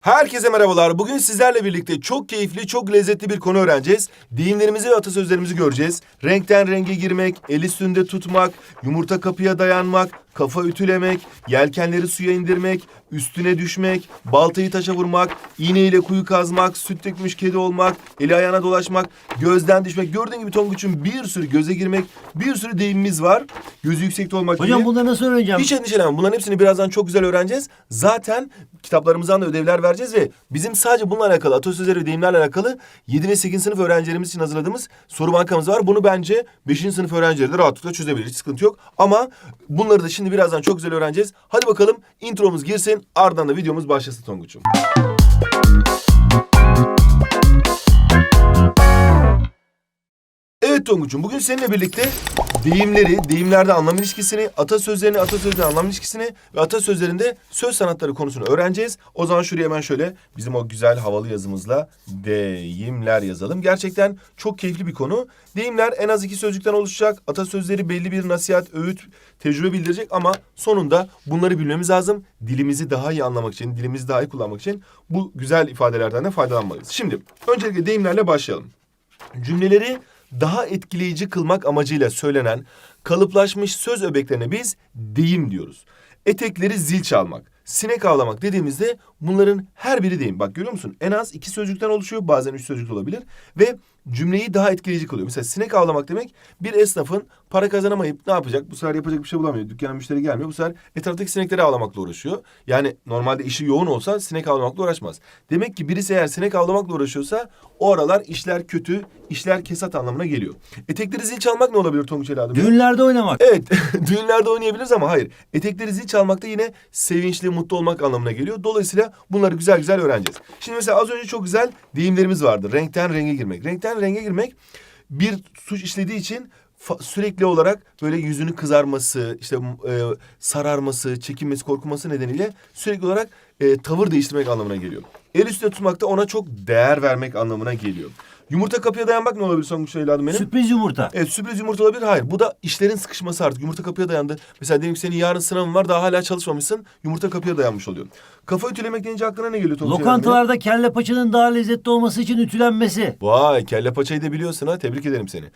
Herkese merhabalar. Bugün sizlerle birlikte çok keyifli, çok lezzetli bir konu öğreneceğiz. Deyimlerimizi ve atasözlerimizi göreceğiz. Renkten renge girmek, el üstünde tutmak, yumurta kapıya dayanmak, kafa ütülemek, yelkenleri suya indirmek, üstüne düşmek, baltayı taşa vurmak, iğneyle kuyu kazmak, süt dökmüş kedi olmak, eli ayağına dolaşmak, gözden düşmek. Gördüğün gibi Tonguç'un bir sürü göze girmek, bir sürü deyimimiz var. Gözü yüksekte olmak Hocam gibi. bunları nasıl öğreneceğim? Hiç endişelenme. Bunların hepsini birazdan çok güzel öğreneceğiz. Zaten kitaplarımızdan da ödevler vereceğiz ve bizim sadece bununla alakalı, atasözleri ve deyimlerle alakalı 7 ve 8 sınıf öğrencilerimiz için hazırladığımız soru bankamız var. Bunu bence 5. sınıf öğrencileri de rahatlıkla çözebilir. Hiç sıkıntı yok. Ama bunları da şimdi birazdan çok güzel öğreneceğiz. Hadi bakalım intromuz girsin. Ardından da videomuz başlasın Tonguç'um. Evet Tonguç'um bugün seninle birlikte deyimleri, deyimlerde anlam ilişkisini, atasözlerini, atasözlerinin anlam ilişkisini ve atasözlerinde söz sanatları konusunu öğreneceğiz. O zaman şuraya hemen şöyle bizim o güzel havalı yazımızla deyimler yazalım. Gerçekten çok keyifli bir konu. Deyimler en az iki sözcükten oluşacak. Atasözleri belli bir nasihat, öğüt, tecrübe bildirecek ama sonunda bunları bilmemiz lazım. Dilimizi daha iyi anlamak için, dilimizi daha iyi kullanmak için bu güzel ifadelerden de faydalanmalıyız. Şimdi öncelikle deyimlerle başlayalım. Cümleleri daha etkileyici kılmak amacıyla söylenen kalıplaşmış söz öbeklerine biz deyim diyoruz. Etekleri zil çalmak, sinek avlamak dediğimizde bunların her biri deyim. Bak görüyor musun? En az iki sözcükten oluşuyor. Bazen üç sözcük olabilir. Ve cümleyi daha etkileyici kılıyor. Mesela sinek avlamak demek bir esnafın para kazanamayıp ne yapacak? Bu sefer yapacak bir şey bulamıyor. Dükkana müşteri gelmiyor. Bu sefer etraftaki sinekleri avlamakla uğraşıyor. Yani normalde işi yoğun olsa sinek avlamakla uğraşmaz. Demek ki birisi eğer sinek avlamakla uğraşıyorsa o aralar işler kötü, işler kesat anlamına geliyor. Etekleri zil çalmak ne olabilir Tonguç Ali Adem? Düğünlerde oynamak. Evet, düğünlerde oynayabiliriz ama hayır. Etekleri zil çalmak da yine sevinçli, mutlu olmak anlamına geliyor. Dolayısıyla bunları güzel güzel öğreneceğiz. Şimdi mesela az önce çok güzel deyimlerimiz vardı. Renkten renge girmek. Renkten renge girmek bir suç işlediği için sürekli olarak böyle yüzünün kızarması, işte e, sararması, çekinmesi, korkması nedeniyle sürekli olarak e, tavır değiştirmek anlamına geliyor. El üstüne tutmak da ona çok değer vermek anlamına geliyor. Yumurta kapıya dayanmak ne olabilir son şey evladım benim? Sürpriz yumurta. Evet sürpriz yumurta olabilir. Hayır. Bu da işlerin sıkışması artık. Yumurta kapıya dayandı. Mesela diyelim ki senin yarın sınavın var. Daha hala çalışmamışsın. Yumurta kapıya dayanmış oluyor. Kafa ütülemek deyince aklına ne geliyor Evladım Lokantalarda kelle paçanın daha lezzetli olması için ütülenmesi. Vay kelle paçayı da biliyorsun ha. Tebrik ederim seni.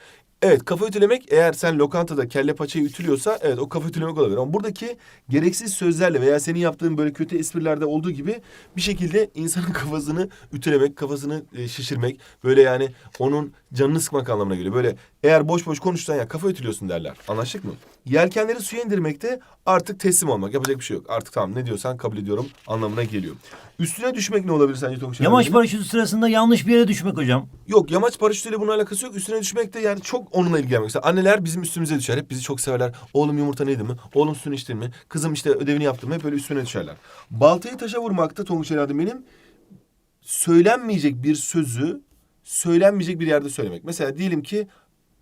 Evet kafa ütülemek eğer sen lokantada kelle paçayı ütülüyorsa evet o kafa ütülemek olabilir. Ama buradaki gereksiz sözlerle veya senin yaptığın böyle kötü esprilerde olduğu gibi bir şekilde insanın kafasını ütülemek, kafasını e, şişirmek böyle yani onun canını sıkmak anlamına geliyor. Böyle eğer boş boş konuşsan ya kafa ütülüyorsun derler. Anlaştık mı? Yelkenleri suya indirmekte artık teslim olmak. Yapacak bir şey yok. Artık tamam ne diyorsan kabul ediyorum anlamına geliyor. Üstüne düşmek ne olabilir sence Tonguç? Yamaç paraşütü sırasında yanlış bir yere düşmek hocam. Yok yamaç paraşütüyle bunun alakası yok. Üstüne düşmek de yani çok onunla ilgilenmek. Mesela anneler bizim üstümüze düşer. Hep bizi çok severler. Oğlum yumurta neydi mi? Oğlum sütünü içtin mi? Kızım işte ödevini yaptım mı? Hep böyle üstüne düşerler. Baltayı taşa vurmakta Tonguç Eladım benim söylenmeyecek bir sözü söylenmeyecek bir yerde söylemek. Mesela diyelim ki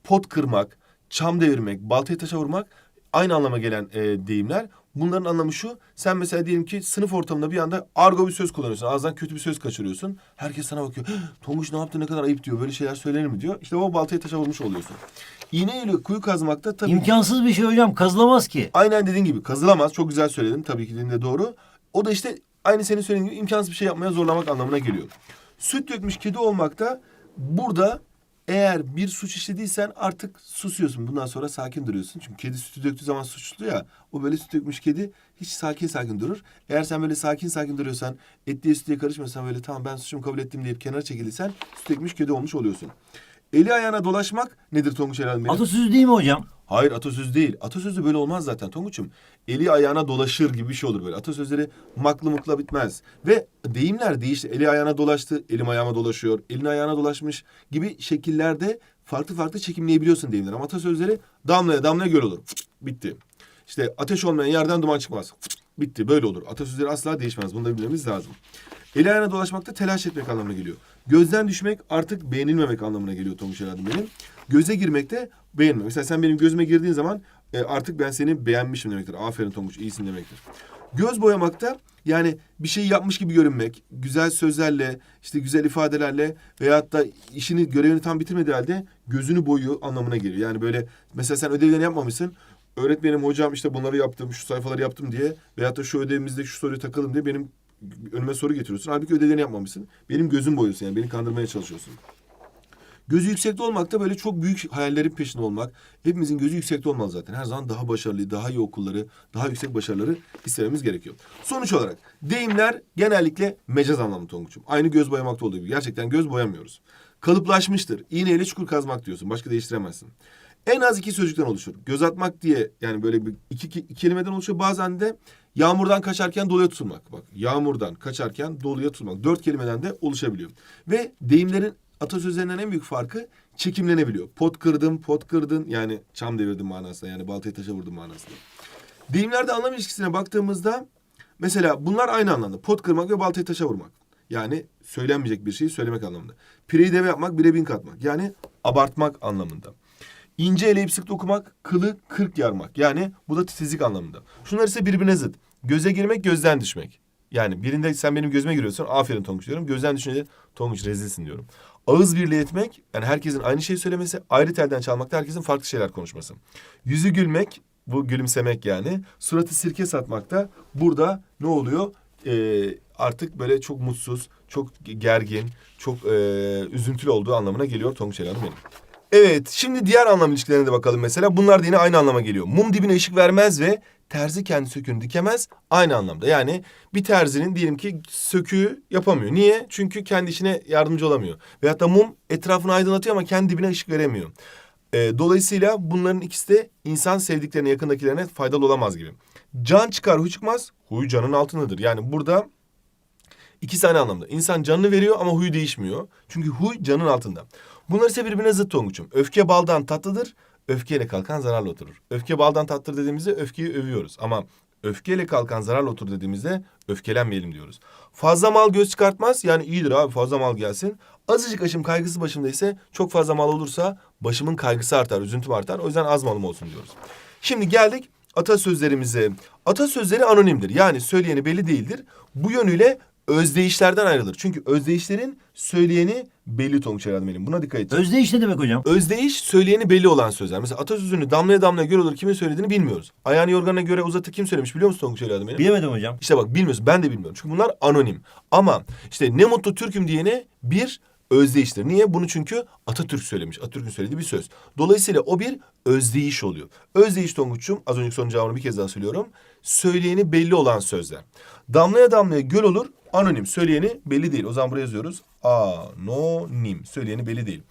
pot kırmak, çam devirmek, baltayı taşa vurmak aynı anlama gelen e, deyimler. Bunların anlamı şu. Sen mesela diyelim ki sınıf ortamında bir anda argo bir söz kullanıyorsun. Ağzından kötü bir söz kaçırıyorsun. Herkes sana bakıyor. Tonguç ne yaptı ne kadar ayıp diyor. Böyle şeyler söylenir mi diyor. İşte o baltayı taşa vurmuş oluyorsun. İğneyle kuyu kazmakta tabii İmkansız bir şey hocam kazılamaz ki. Aynen dediğin gibi kazılamaz. Çok güzel söyledin. Tabii ki de doğru. O da işte aynı senin söylediğin gibi imkansız bir şey yapmaya zorlamak anlamına geliyor. Süt dökmüş kedi olmak da burada eğer bir suç işlediysen artık susuyorsun. Bundan sonra sakin duruyorsun. Çünkü kedi sütü döktüğü zaman suçlu ya. O böyle süt dökmüş kedi hiç sakin sakin durur. Eğer sen böyle sakin sakin duruyorsan, etliye sütüye karışmıyorsan böyle tamam ben suçumu kabul ettim deyip kenara çekildiysen süt dökmüş kedi olmuş oluyorsun. Eli ayağına dolaşmak nedir Tonguç Helal benim? Atasözü değil mi hocam? Hayır atasöz değil. Atasözü böyle olmaz zaten Tonguç'um. Eli ayağına dolaşır gibi bir şey olur böyle. Atasözleri maklı mıkla bitmez. Ve deyimler değişti. Eli ayağına dolaştı, elim ayağıma dolaşıyor. Elin ayağına dolaşmış gibi şekillerde farklı farklı çekimleyebiliyorsun deyimler. Ama atasözleri damlaya damlaya göl olur. Fıt, bitti. İşte ateş olmayan yerden duman çıkmaz. Fıt, bitti böyle olur. Atasözleri asla değişmez. Bunu da bilmemiz lazım. Eli ayağına dolaşmakta telaş etmek anlamına geliyor. Gözden düşmek artık beğenilmemek anlamına geliyor Tonguç Eladım benim. Göze girmekte beğenme. Mesela sen benim gözüme girdiğin zaman e, artık ben seni beğenmişim demektir. Aferin Tonguç iyisin demektir. Göz boyamakta yani bir şey yapmış gibi görünmek, güzel sözlerle, işte güzel ifadelerle veyahut da işini, görevini tam bitirmediği halde gözünü boyuyor anlamına geliyor. Yani böyle mesela sen ödevlerini yapmamışsın. Öğretmenim hocam işte bunları yaptım, şu sayfaları yaptım diye veyahut da şu ödevimizde şu soruyu takalım diye benim önüme soru getiriyorsun. Halbuki ödevlerini yapmamışsın. Benim gözüm boyuyorsun yani beni kandırmaya çalışıyorsun. Gözü yüksekte olmak da böyle çok büyük hayallerin peşinde olmak. Hepimizin gözü yüksekte olmalı zaten. Her zaman daha başarılı, daha iyi okulları, daha yüksek başarıları istememiz gerekiyor. Sonuç olarak deyimler genellikle mecaz anlamlı Tonguç'um. Aynı göz boyamakta olduğu gibi. Gerçekten göz boyamıyoruz. Kalıplaşmıştır. İğneyle çukur kazmak diyorsun. Başka değiştiremezsin. En az iki sözcükten oluşur. Göz atmak diye yani böyle bir iki, iki, iki kelimeden oluşuyor. Bazen de yağmurdan kaçarken doluya tutulmak. Bak yağmurdan kaçarken doluya tutulmak. Dört kelimeden de oluşabiliyor. Ve deyimlerin atasözlerinden en büyük farkı çekimlenebiliyor. Pot kırdım, pot kırdın yani çam devirdim manasında yani baltayı taşa vurdum manasında. Deyimlerde anlam ilişkisine baktığımızda mesela bunlar aynı anlamda. Pot kırmak ve baltayı taşa vurmak. Yani söylenmeyecek bir şeyi söylemek anlamında. Pireyi deve yapmak, bire bin katmak. Yani abartmak anlamında. İnce eleyip sık dokumak, kılı kırk yarmak. Yani bu da titizlik anlamında. Şunlar ise birbirine zıt. Göze girmek, gözden düşmek. Yani birinde sen benim gözüme giriyorsun, aferin Tonguç diyorum. Gözden düşünce Tonguç rezilsin diyorum. Ağız birliği etmek, yani herkesin aynı şeyi söylemesi, ayrı telden çalmakta herkesin farklı şeyler konuşması. Yüzü gülmek, bu gülümsemek yani. Suratı sirke satmakta burada ne oluyor? Ee, artık böyle çok mutsuz, çok gergin, çok e, üzüntülü olduğu anlamına geliyor Tonguç Elhan'ın benim. Evet, şimdi diğer anlam ilişkilerine de bakalım mesela. Bunlar da yine aynı anlama geliyor. Mum dibine ışık vermez ve terzi kendi söküğünü dikemez. Aynı anlamda. Yani bir terzinin diyelim ki söküğü yapamıyor. Niye? Çünkü kendi işine yardımcı olamıyor. Veyahut da mum etrafını aydınlatıyor ama kendi dibine ışık veremiyor. Ee, dolayısıyla bunların ikisi de insan sevdiklerine, yakındakilerine faydalı olamaz gibi. Can çıkar, huy çıkmaz. Huy canın altındadır. Yani burada İkisi aynı anlamda. İnsan canını veriyor ama huyu değişmiyor. Çünkü huy canın altında. Bunlar ise birbirine zıt Tonguç'um. Öfke baldan tatlıdır, öfkeyle kalkan zararla oturur. Öfke baldan tatlıdır dediğimizde öfkeyi övüyoruz. Ama öfkeyle kalkan zararla otur dediğimizde öfkelenmeyelim diyoruz. Fazla mal göz çıkartmaz yani iyidir abi fazla mal gelsin. Azıcık aşım kaygısı başımda ise çok fazla mal olursa başımın kaygısı artar, üzüntüm artar. O yüzden az malım olsun diyoruz. Şimdi geldik atasözlerimize. Atasözleri anonimdir. Yani söyleyeni belli değildir. Bu yönüyle özdeyişlerden ayrılır. Çünkü özdeyişlerin söyleyeni belli Tonguç benim. Buna dikkat edin. Özdeyiş ne demek hocam? Özdeyiş söyleyeni belli olan sözler. Mesela atasözünü damlaya damlaya göre olur kimin söylediğini bilmiyoruz. Ayağını yorganına göre uzatır kim söylemiş biliyor musun Tonguç benim? Bilemedim hocam. İşte bak bilmiyoruz ben de bilmiyorum. Çünkü bunlar anonim. Ama işte ne mutlu Türk'üm diyene bir özdeyiştir. Niye? Bunu çünkü Atatürk söylemiş. Atatürk'ün söylediği bir söz. Dolayısıyla o bir özdeyiş oluyor. Özdeyiş Tonguç'um az önceki sorunun cevabını bir kez daha söylüyorum. Söyleyeni belli olan sözler. Damlaya damlaya göl olur. Anonim. Söyleyeni belli değil. O zaman buraya yazıyoruz. Anonim. Söyleyeni belli değil.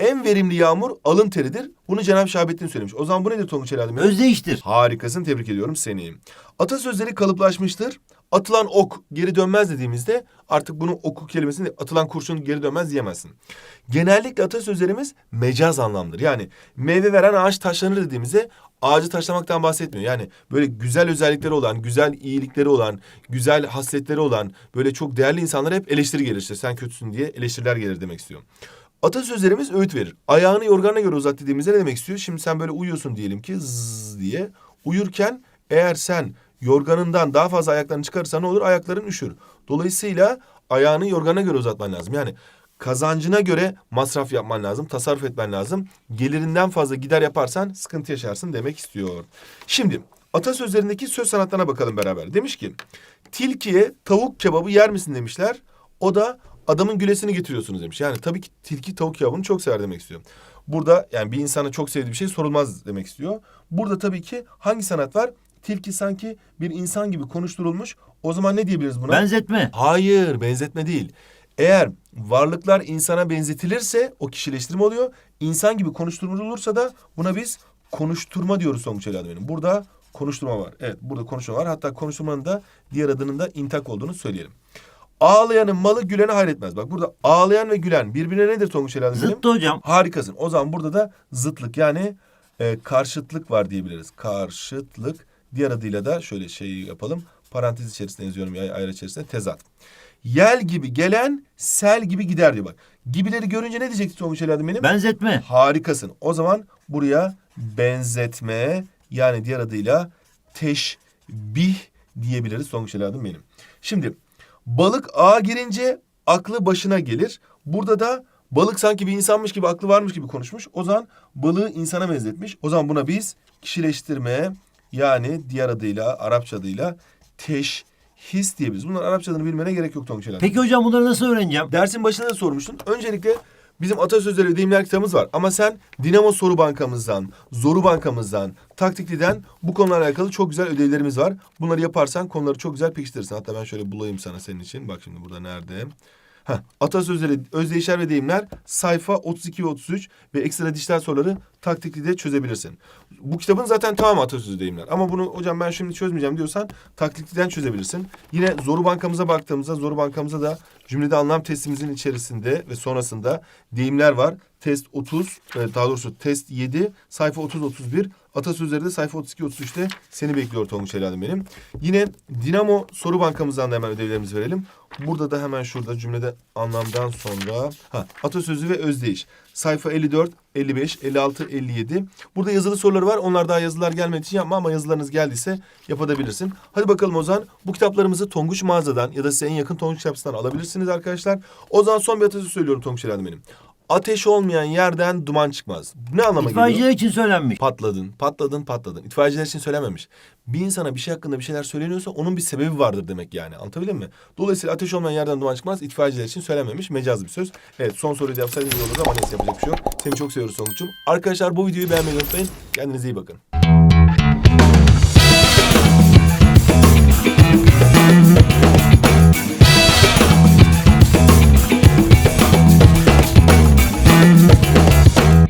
En verimli yağmur alın teridir. Bunu Cenab-ı Şahabettin söylemiş. O zaman bu nedir Tonguç Helal Bey? Özdeyiştir. Harikasın tebrik ediyorum seni. Atasözleri kalıplaşmıştır. Atılan ok geri dönmez dediğimizde artık bunu oku kelimesini atılan kurşun geri dönmez diyemezsin. Genellikle atasözlerimiz mecaz anlamdır. Yani meyve veren ağaç taşlanır dediğimizde ağacı taşlamaktan bahsetmiyor. Yani böyle güzel özellikleri olan, güzel iyilikleri olan, güzel hasletleri olan böyle çok değerli insanlara hep eleştiri gelir. Sen kötüsün diye eleştiriler gelir demek istiyor. Atasözlerimiz öğüt verir. Ayağını yorganına göre uzat dediğimizde ne demek istiyor? Şimdi sen böyle uyuyorsun diyelim ki zzz diye. Uyurken eğer sen yorganından daha fazla ayaklarını çıkarırsan ne olur? Ayakların üşür. Dolayısıyla ayağını yorgana göre uzatman lazım. Yani kazancına göre masraf yapman lazım, tasarruf etmen lazım. Gelirinden fazla gider yaparsan sıkıntı yaşarsın demek istiyor. Şimdi atasözlerindeki söz sanatlarına bakalım beraber. Demiş ki tilkiye tavuk kebabı yer misin demişler. O da adamın gülesini getiriyorsunuz demiş. Yani tabii ki tilki tavuk kebabını çok sever demek istiyor. Burada yani bir insana çok sevdiği bir şey sorulmaz demek istiyor. Burada tabii ki hangi sanat var? Tilki sanki bir insan gibi konuşturulmuş. O zaman ne diyebiliriz buna? Benzetme. Hayır, benzetme değil. Eğer varlıklar insana benzetilirse o kişileştirme oluyor. İnsan gibi konuşturulursa da buna biz konuşturma diyoruz Tonguç Elade benim. Burada konuşturma var. Evet, burada konuşma var. Hatta konuşturmanın da diğer adının da intak olduğunu söyleyelim. Ağlayanın malı gülene hayretmez. Bak burada ağlayan ve gülen birbirine nedir Tonguç benim? Zıttı hocam. Harikasın. O zaman burada da zıtlık yani e, karşıtlık var diyebiliriz. Karşıtlık. Diğer adıyla da şöyle şey yapalım. Parantez içerisinde yazıyorum ya ayrı içerisinde tezat. Yel gibi gelen sel gibi gider diyor bak. Gibileri görünce ne diyecekti Tonguç Eladi benim? Benzetme. Harikasın. O zaman buraya benzetme yani diğer adıyla teşbih diyebiliriz Tonguç Eladım benim. Şimdi balık ağa girince aklı başına gelir. Burada da balık sanki bir insanmış gibi aklı varmış gibi konuşmuş. O zaman balığı insana benzetmiş. O zaman buna biz kişileştirme yani diğer adıyla Arapça adıyla his diyebiliriz. Bunların Arapça adını bilmene gerek yok Tonguç. Peki hocam bunları nasıl öğreneceğim? Dersin başında da sormuştun. Öncelikle bizim atasözleri ve deyimler kitabımız var. Ama sen Dinamo Soru Bankamızdan, Zoru Bankamızdan, Taktikli'den bu konularla alakalı çok güzel ödevlerimiz var. Bunları yaparsan konuları çok güzel pekiştirirsin. Hatta ben şöyle bulayım sana senin için. Bak şimdi burada nerede? Heh, atasözleri, özdeyişler ve deyimler sayfa 32 ve 33 ve ekstra dijital soruları taktikli çözebilirsin. Bu kitabın zaten tamamı atasözü deyimler. Ama bunu hocam ben şimdi çözmeyeceğim diyorsan taktikliden çözebilirsin. Yine Zoru Bankamıza baktığımızda Zoru Bankamıza da cümlede anlam testimizin içerisinde ve sonrasında deyimler var. Test 30, e, daha doğrusu test 7, sayfa 30-31. Atasözleri de sayfa 32-33'te seni bekliyor Tonguç evladım benim. Yine Dinamo Soru Bankamızdan da hemen ödevlerimizi verelim. Burada da hemen şurada cümlede anlamdan sonra ha, atasözü ve özdeyiş. Sayfa 54, 55, 56, 57. Burada yazılı soruları var. Onlar daha yazılar gelmediği için yapma ama yazılarınız geldiyse yapabilirsin. Hadi bakalım o zaman bu kitaplarımızı Tonguç mağazadan ya da size en yakın Tonguç kitapçısından alabilirsiniz arkadaşlar. O zaman son bir atasözü söylüyorum Tonguç evladım benim. Ateş olmayan yerden duman çıkmaz. Ne anlama geliyor? İtfaiyeciler için söylenmiş. Patladın, patladın, patladın. İtfaiyeciler için söylememiş. Bir insana bir şey hakkında bir şeyler söyleniyorsa onun bir sebebi vardır demek yani. Anlatabildim mi? Dolayısıyla ateş olmayan yerden duman çıkmaz. İtfaiyeciler için söylenmemiş. Mecaz bir söz. Evet son soruyu da yapsaydım iyi olurdu ama neyse yapacak bir şey yok. Seni çok seviyoruz Sonuç'um. Arkadaşlar bu videoyu beğenmeyi unutmayın. Kendinize iyi bakın.